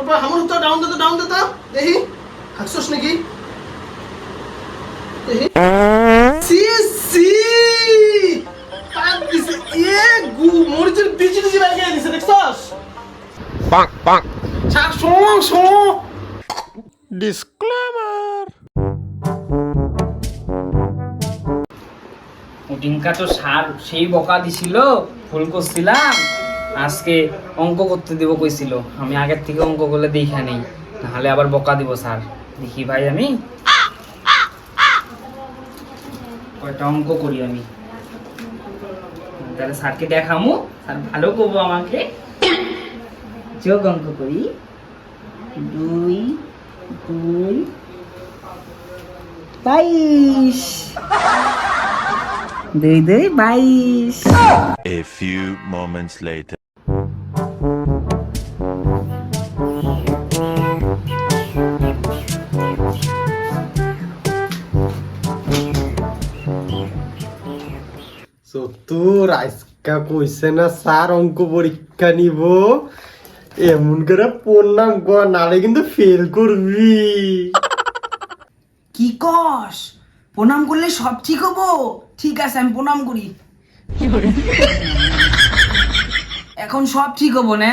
তারপর হামুর তো ডাউন দে তো ডাউন দে তো। দেখি হাসছস নাকি? দেখি। সি সি পাক দিছে। এ গু মরিচের বিচি দিছি দেখছস? bonk. শাক শোনো শোনো। Disclaimer. ওটিনকা তো সার সেই বকা দিছিল ভুল করছিলাম আজকে অঙ্ক করতে দিব কইছিল। আমি আগের থেকে অঙ্ক করলে দেখা নেই। নাহলে আবার বকা দিব, স্যার। দেখি ভাই আমি কয়টা অঙ্ক করি আমি। তাহলে স্যারকে দেখামু। স্যার ভালো করব আমাকে। যোগ অঙ্ক করি। দুই দুই, বাইশ। দুই দুই, বাইশ। A few moments later. তোর আজকা কইছে না স্যার অঙ্ক পরীক্ষা নিব। এমন করে পড়লাম গো নালে কিন্তু ফেল করবি। কি কস? প্রণাম করলে সব ঠিক হব? ঠিক আছে আমি প্রণাম করি। এখন সব ঠিক হব না?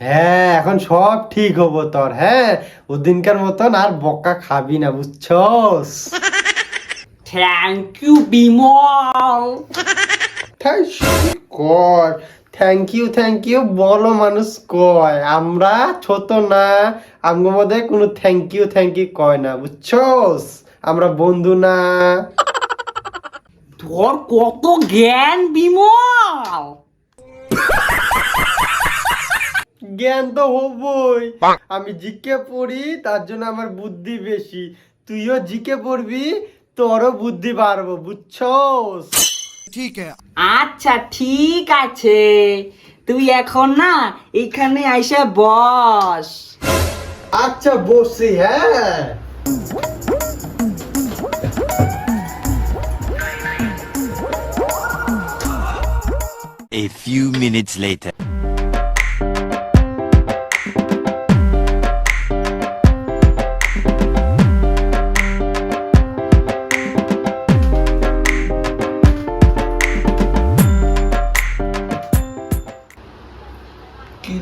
হ্যাঁ এখন সব ঠিক হব তোর হ্যাঁ? ওদিনকার মতন আর বকা খাবি না বুঝছস? থ্যাংক ইউ বিমল ঠাই কর থ্যাংক ইউ থ্যাংক ইউ বলো মানুষ কয়। আমরা ছোট না আমগো মধ্যে কোনো থ্যাংক ইউ থ্যাংক ইউ কয় না বুঝছস? আমরা বন্ধু না। তোর কত জ্ঞান বিমল জ্ঞান তো হবই। আমি জিকে পড়ি তার জন্য আমার বুদ্ধি বেশি। তুইও জিকে পড়বি তোরও বুদ্ধি বাড়বো বুঝছস? আচ্ছা ঠিক আছে। তুই এখন না এখানে আইসা বস। আচ্ছা বসি হ্যাঁ। A few minutes later.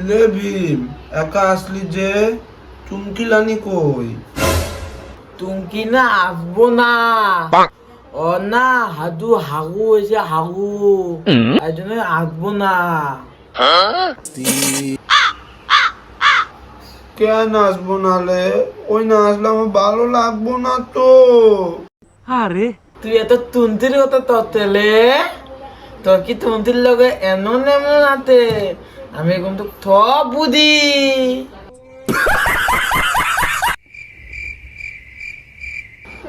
কিলে ভীম একা আসলি যে চুমকিলানি কই? তুমি না আসব না। ও না হাদু হাগু হয়েছে হাগু। তাই জন্য আসব না। কেন আসব নালে ওই না আসলে আমার ভালো লাগবো না তো। আরে। তুই এত তুন্তির কথা তোর তেলে? তোর কি তুন্তির লগে এমন এমন আতে আমি কিন্তু থ বুঝি।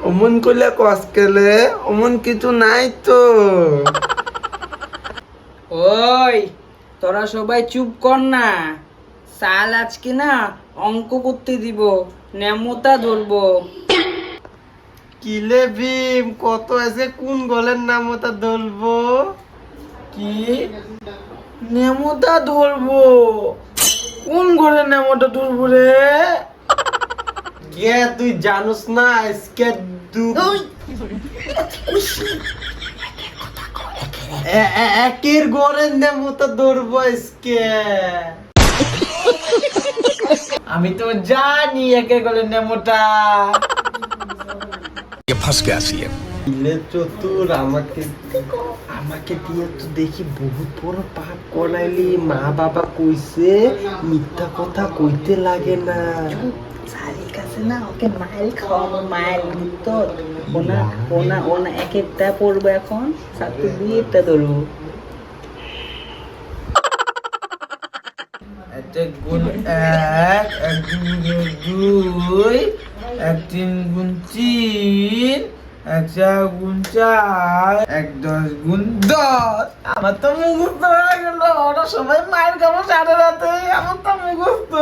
অমন করলে কস কেলে? অমন কিছু নাই তো। ওই তোরা সবাই চুপ কর না। সাল আজকে না অঙ্ক করতে দিব নেমতা ধরবো। কিলে ভীম কত আছে কোন গলের নাম ওটা ধরবো? কি? নেমতা ধরবো। কোন ঘরে নেমোটা ধরবো রে? কে তুই জানোস না আজকে দু এ- এ- একের গড়ের নাম ওটা ধরবো আজকে। আমি তো জানি একে গলে নেমতা কিলে চতুর আমাকে আমাকে দিয়ে তো দেখি বহুত বড় পাপ করাইলি। মা বাবা কইছে মিথ্যা কথা কইতে লাগে না। শালিক আছে না ওকে মাইল খাওয়াবো মাইল তো ওনা ওনা ওনা এক একটা পড়ব এখন। সাথে দুই একটা ধরবো। একটা গুণ এক এক গুণ দুই এক তিন গুণ তিন। এক চার গুণ চার এক দশ গুণ দশ। আমার তো মুখস্থ হয়ে গেল। ওরা সবাই মায়ের খাব সাড়ে রাতে। আমার তো মুখস্থ।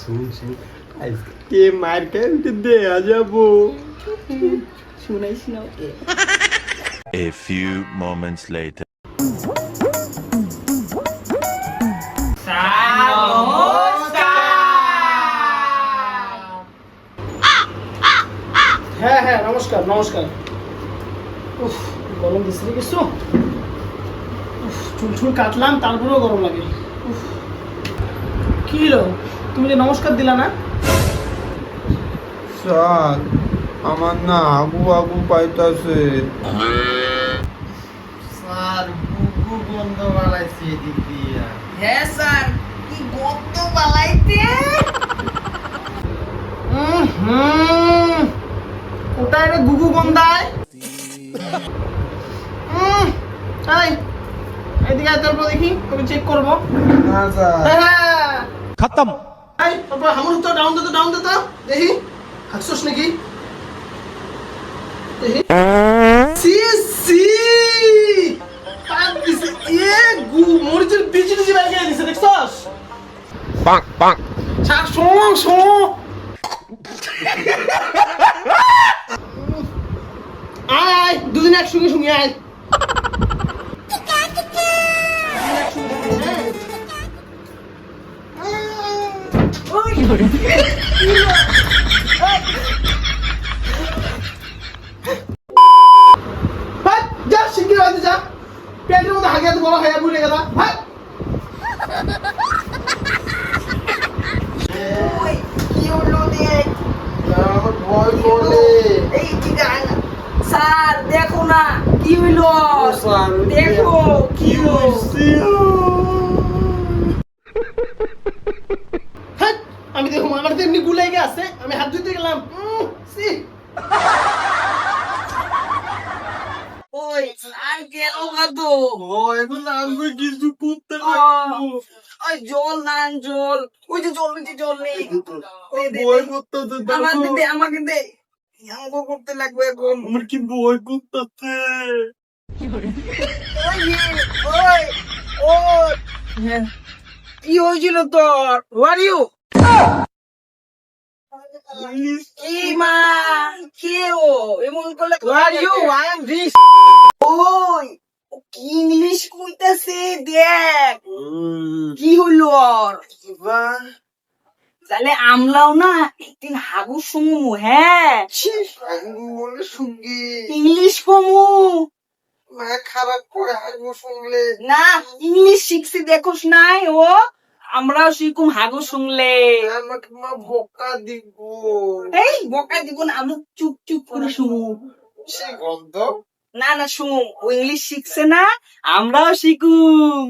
শুন শুন। আজকে মার খেয়ে দেয়া যাব। শুনাইস না A few moments later. নমস্কার। উফ গরম দিচ্ছে কিছু উফ চুল চুল কাটলাম তারপরেও গরম লাগে। উফ কি হলো? তুমি যে নমস্কার দিলা না? স্যার আমার না আগু আগু পাইতাছে। স্যার গুগু বন্ধ বানাইছি এদিক দিয়া। হ্যাঁ স্যার কি গন্ধ বালাইতে হুম ওটা এটা গুগু গন্ধায় এদিকে তারপর দেখি চেক করব। না হ্যাঁ। খতম। এই তারপর হামুর তো ডাউন দে তো ডাউন দে তো। দেখি হাসছস নাকি? দেখি। সি সি। পাক দিছে এ গু মরিচের বিচি দিছি বাইকে দিছে দেখছস? bonk, bonk. ছাড় শোন শোন। আয় আয় দুদিন একসঙ্গে শুনি আয়। ভাই, যা শিগগির যা। প্যান্টের মধ্যে হাগে বড় হাইয়া বুড়ে গেলা ভাই কি হলো দেখ আমার ভয় করে এই দিকে আয় না স্যার দেখো না কি হইল? দেখো কি হইছে? আমি দেখো আমার তো এমনি গুলাই আছে আমি হাত ধুতে গেলাম। সি। ওই আর গেল না তো এখন আমি কিছু করতে ওই জল না জল। ওই যে জল নিচে জল নেই। আমাকে দে আমাকে দে। অঙ্ক করতে লাগবে এখন আমার কি ভয় করতেছে ওই হ্যাঁ। কি হয়েছিল তোর আর ইউ মা কে ও এমন করলে are you I am rich ওই ও কি ইংলিশ কইতাছে দেখ কি হইল ওর তাহলে আমরাও না একদিন হাগু শুমু হ্যাঁ? বলে শুনগি ইংলিশ কমু খারাপ করে হাগু শুনলে। না ইংলিশ শিখছি দেখোস নাই ও। আমরাও শিখুম হাগু শুনলে। আমাকে মা বোকা দিব। এই বকা দিব না আমরা চুপ চুপ করে শুনু সে গন্ধ? না না শুন ও ইংলিশ শিখছে না আমরাও শিখুম।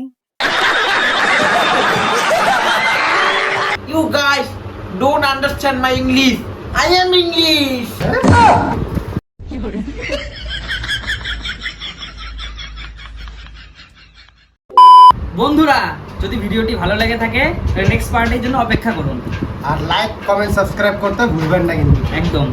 You guys don't understand my English. I am English. বন্ধুরা যদি ভিডিওটি ভালো লেগে থাকে নেক্সট পার্টের জন্য অপেক্ষা করুন আর লাইক কমেন্ট সাবস্ক্রাইব করতে ভুলবেন না কিন্তু একদম